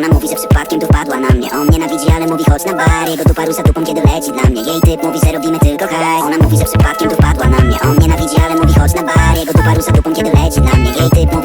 Ona mówi, że przypadkiem tu wpadła na mnie. On nienawidzi, ale mówi chodź na bar. Jego dupa rusza dupą, kiedy leci dla mnie. Jej typ mówi, że robimy tylko hajs. Ona mówi, że przypadkiem tu wpadła na mnie. On nienawidzi, ale mówi chodź na bar. Jego dupa rusza dupą, kiedy leci dla mnie. Jej typ mówi,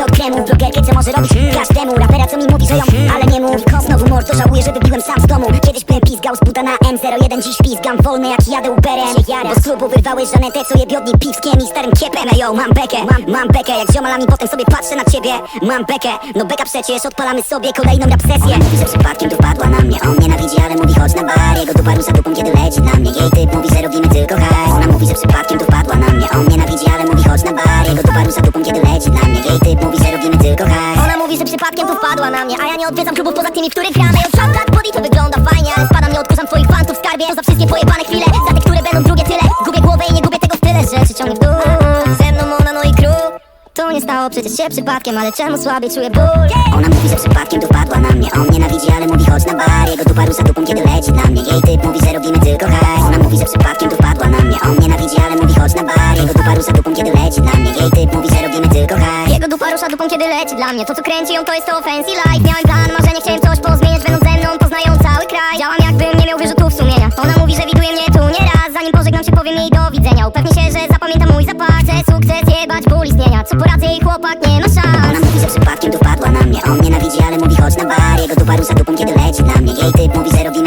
Od kremu Blogerkę, co może robić każdemu. Rapera, co mi mówi, że ją, ale nie mówi kom Znowu mordo, żałuję, że wybiłem sam z domu. Kiedyś bym pizgał z buta na M01 Dziś pizgam. Wolny, jak jadę Uberem Bo z klubu wyrwałeś Żanetę, co je biodni piwskiem I starym kiepem, ej, yo, mam bekę Mam, mam bekę, jak z ziomalami potem sobie patrzę na ciebie Mam bekę, no beka przecież Odpalamy sobie kolejną rap sesję. Mówi, że przypadkiem tu wpadła na mnie. On nienawidzi, ale mówi chodź na bar. Jego dupa rusza dupą, kiedy leci dla mnie. Jej typ mówi, że robimy tylko hajs. Ona mówi, że przypadkiem tu wpadła na mnie. On nienawidzi, ale mówi chodź na bar. Jego dupa rusza dupą, kiedy leci dla mnie. Jej typ mówi, przypadkiem tu wpadła na mnie A ja nie odwiedzam klubów poza tymi, których gramy. Od lat body to wygląda fajnie. Ale spadam, nie odkurzam twoich fantów w skarbie za wszystkie pojebane chwile. Za te, które będą drugie tyle. Gubię głowę i nie gubię tego w tyle Rzeczy ciągnie w dół. Ze mną ona, no i crew To nie stało przecież się przypadkiem Ale czemu słabiej czuję ból? Ona mówi, że przypadkiem tu wpadła na mnie. On nienawidzi, ale mówi chodź na bar. Jego dupa rusza dupą, kiedy leci dla mnie. Jej typ mówi, że robimy tylko hajs. Ona mówi, że przypadkiem tu wpadła na mnie mnie tylko Jego dupa rusza dupą kiedy leci dla mnie. To co kręci ją to jest to fancy life. Miałem plan, marzenie, chciałem coś pozmieniać Będąc ze mną poznają cały kraj. Działam jakbym nie miał wyrzutów sumienia. Ona mówi, że widuje mnie tu nieraz. Zanim pożegnam się powiem jej do widzenia. Upewnię się, że zapamięta mój zapach. Chcę sukces jebać ból istnienia. Co poradzę jej chłopak nie ma szans. Ona mówi, że przypadkiem tu padła na mnie. On nienawidzi, ale mówi chodź na bar. Jego dupa rusza dupą kiedy leci dla mnie. Jej typ mówi, że robimy